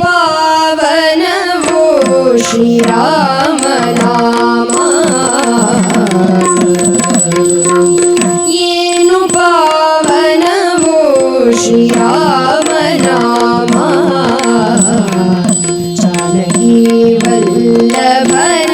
पावन वो श्री राम राम ये पावन वो श्री राम राम जानकी वल्लभ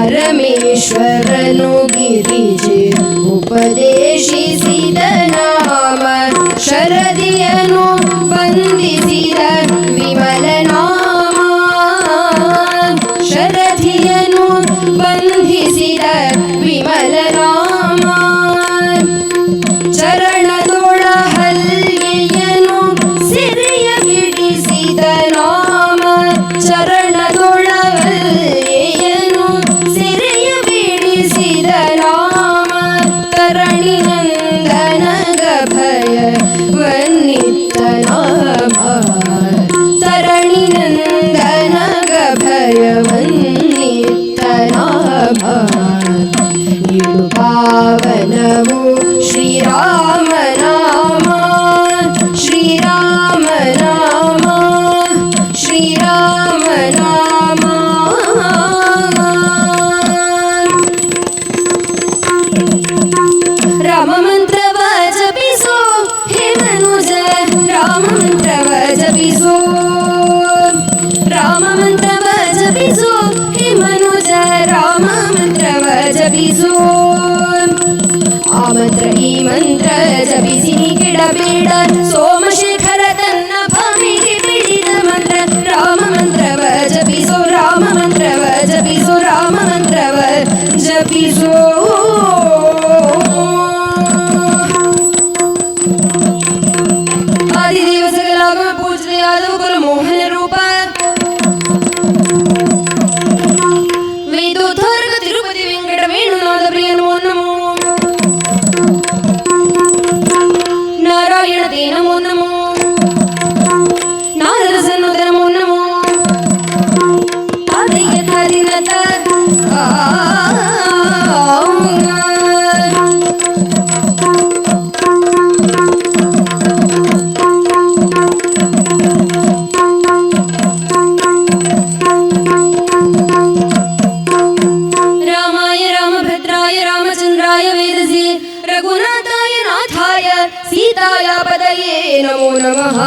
ಪರಮೇಶ್ವರನು ಗಿರಿಜೆ ಉಪದೇಶಿಸಿದ णवो श्रीराम राम श्रीराम राम श्रीराम राम राममन्त्रव जपिसो हे मनुज राममन्त्रव जपिसो राममन्त्रव जपिसो हे मनुज राममन्त्रव जपिसो ಮಂತ್ರ ಈ ಮಂತ್ರ ಜಪಿಸಿ ನೀ ಕೆಡಬೇಡ ಸೋಮಶೇಖರ ತನ್ನ ಭಾಮಿಗೆ ಬಿಡಿದ ಮಂತ್ರ ರಾಮ ಮಂತ್ರವ ಜಪಿಸೋ ರಾಮ ಮಂತ್ರವ ಜಪಿಸೋ ರಾಮ ಮಂತ್ರವ ಜಪಿಸೋ सीताया नमो नमः।